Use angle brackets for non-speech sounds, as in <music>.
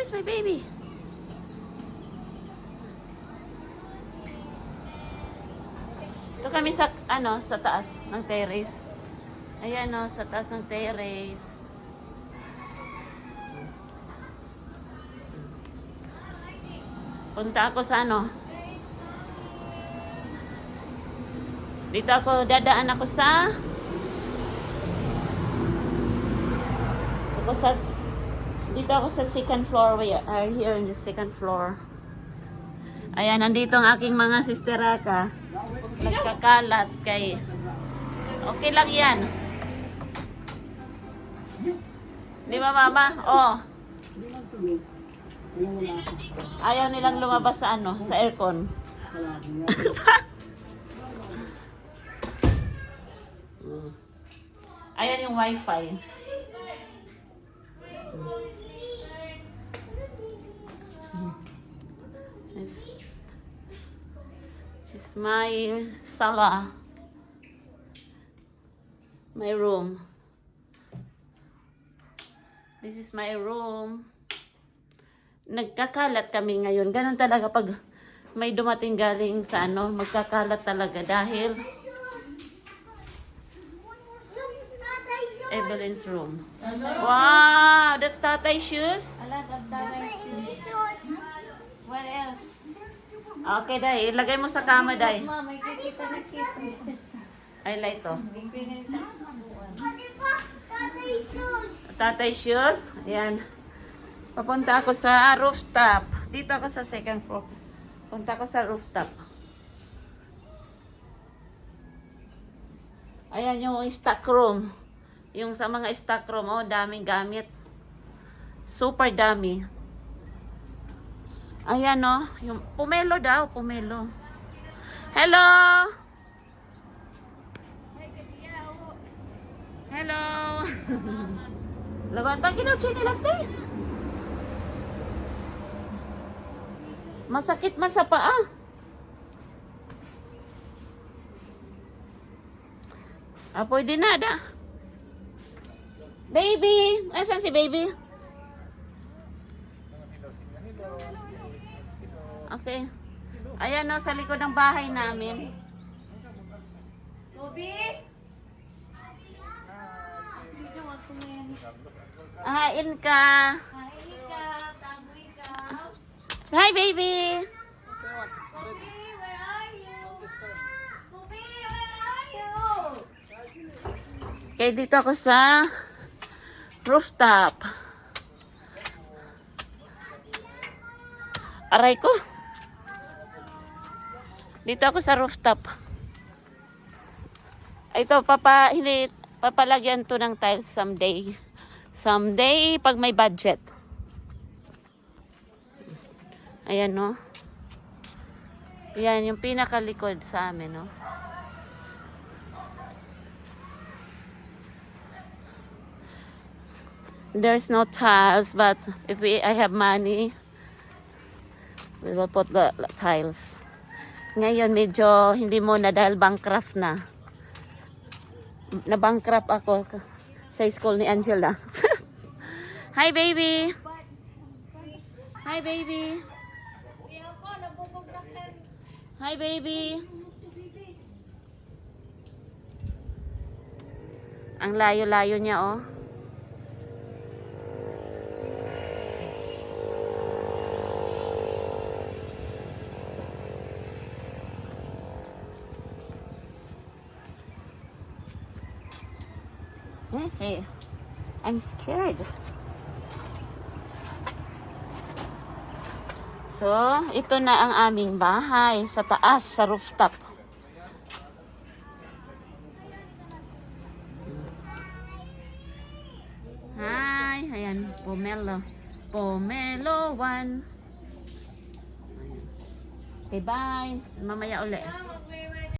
Where's my baby? Ito kami sa, ano, sa taas ng terrace. Ayan o, sa taas ng terrace. Punta ako sa ano. Dito ako, dadaan ako sa... Ako sa... Dito ako sa second floor. We are here in the second floor. Ayan, nandito ang aking mga sisteraka. Nagkakalat kay... Okay lang yan. Di ba, mama? Oh. Ayaw nilang lumabas sa ano, sa aircon. <laughs> Ayan yung wifi. This, this is my sala. My room. This is my room. Nagkakalat kami ngayon. Ganon talaga pag may dumating galing sa ano, magkakalat talaga dahil Evelyn's room. Wow, that's Tatay shoes? Ala, dagdagan shoes. What else? Okay, Day. Ilagay mo sa kama, Day. Ma, may kikita na kita. I like to. Pinita. Tatay shoes. Ayan. Papunta ako sa rooftop. Dito ako sa second floor. Punta ako sa rooftop. Ayan yung stock room. Yung sa mga stock room, oh, daming gamit. Super dami. Ayan, oh. Yung pumelo daw, pumelo. Hello! Hello! Lawatan ginaw chinelas day. Masakit man sa paa. Ah, pwede na, da. Baby! Asan si baby? Okay. Ayan o, sa likod ng bahay namin. Wag ko na yan. Hain ka. Ka, tagoy ka. Hi, baby! Kobe, where are you? Kobe, where are you? Okay, dito ako sa rooftop. Aray ko. Dito ako sa rooftop. Ito, papa, hindi, papalagyan to ng tiles someday. Someday, pag may budget. Ayan, no? Yan, yung pinakalikod sa amin, no? There's no tiles, but if we, I have money, we will put the tiles. Ngayon, medyo hindi muna dahil bankrupt na. Na-bankrupt ako sa school ni Angela. <laughs> Hi, baby! Hi, baby! Hi, baby! Ang layo-layo niya, oh. Hey, I'm scared. So, ito na ang aming bahay sa taas, sa rooftop. Hi, ayan, Pomelo. Pomelo 1. Okay, bye. Mamaya uli.